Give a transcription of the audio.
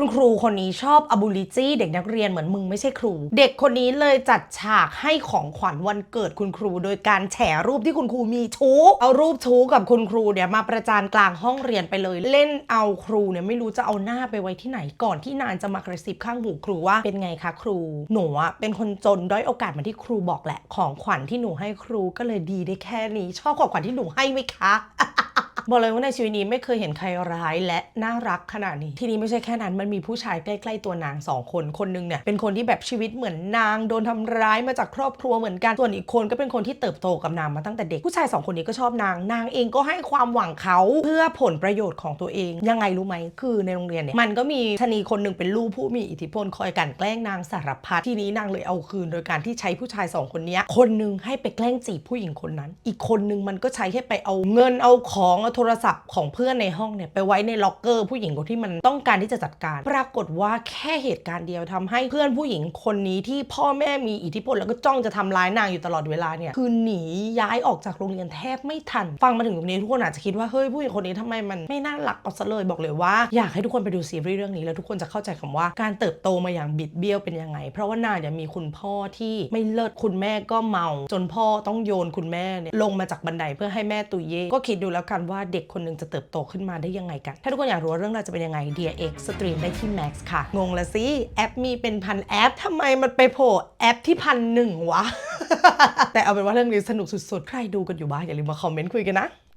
คุณครูคนนี้ชอบอบูลิจี้เด็กนักเรียนเหมือนมึงไม่ใช่ครู เด็กคนนี้เลยจัดฉากให้ของขวัญวันเกิดคุณครู โดยการแฉรูปที่คุณครูมีชู้เอารูปชู้กับคุณครูเนี่ยมาประจานกลางห้องเรียนไปเลย เล่นเอาครูเนี่ยไม่รู้จะเอาหน้าไปไว้ที่ไหนก่อนที่นานจะมากระซิบข้างหูครูว่าเป็นไงคะครู หนูอะเป็นคนจนด้อยโอกาสเหมาที่ครูบอกแหละ ของขวัญที่หนูให้ครูก็เลยดีได้แค่นี้ ชอบของขวัญที่หนูให้ไหมคะ บอกเลยว่าในชีวิตนี้ไม่เคยเห็นใครร้ายและน่ารักขนาดนี้ ทีนี้ไม่ใช่แค่นั้นมันมีผู้ชายใกล้ๆตัวนางสองคนคนหนึงเนี่ยเป็นคนที่แบบชีวิตเหมือนนางโดนทำร้ายมาจากครอบครัวเหมือนกันส่วนอีกคนก็เป็นคนที่เติบโตกับนางมาตั้งแต่เด็กผู้ชายสองคนนี้ก็ชอบนางนางเองก็ให้ความหวังเขาเพื่อผลประโยชน์ของตัวเอง ยังไงรู้ไหมคือในโรงเรียนเนี่ยมันก็มีชนีคนหนึ่งเป็นลูกผู้มีอิทธิพลคอยกันแกล้งนางสารพัดทีนี้นางเลยเอาคืนโดยการที่ใช้ผู้ชายสองคนนี้คนหนึงให้ไปแกล้งจีบผู้หญิงคนนั้น อีกคนหนึงมันก็ใช้ให้ไปเอาเงินเอาของเอาโทรศัพท์ของเพื่อนในห้องเนี่ยไปไว้ในล็อกเกอร์ผู้หญิงคนที่มันต้องการที่จะจัดการ ปรากฏว่าแค่เหตุการณ์เดียวทำให้เพื่อนผู้หญิงคนนี้ที่พ่อแม่มีอิทธิพลแล้วก็จ้องจะทำร้ายนางอยู่ตลอดเวลาเนี่ยคือหนีย้ายออกจากโรงเรียนแทบไม่ทัน ฟังมาถึงตรงนี้ทุกคนอาจจะคิดว่าเฮ้ยผู้หญิงคนนี้ทำไมมันไม่น่ารักเอาซะเลยบอกเลยว่าอยากให้ทุกคนไปดูซีรีส์เรื่องนี้แล้วทุกคนจะเข้าใจคำว่าการเติบโตมาอย่างบิดเบี้ยวเป็นยังไง เพราะว่านางเนี่ยมีคุณพ่อที่ไม่เลิศคุณแม่ก็เมา จนพ่อต้องโยนคุณแม่เนี่ยลงมาจากบันไดเพื่อให้แม่ตุยเย่ก็คิดดูแล้วกันว่าเด็กคนหนึ่งจะเติบโตขึ้นมาได้ยังไงกัน ถ้าทุกคนอยากรู้ว่าเรื่องราวจะเป็นยังไง Dear X สตรีมได้ที่ Max ค่ะ งงละสิ แอปมีเป็นพันแอปทำไมมันไปโผล่แอปที่พันหนึ่งวะ แต่เอาเป็นว่าเรื่องนี้สนุกสุดๆ ใครดูกันอยู่บ้างอย่าลืมมาคอมเมนต์คุยกันนะ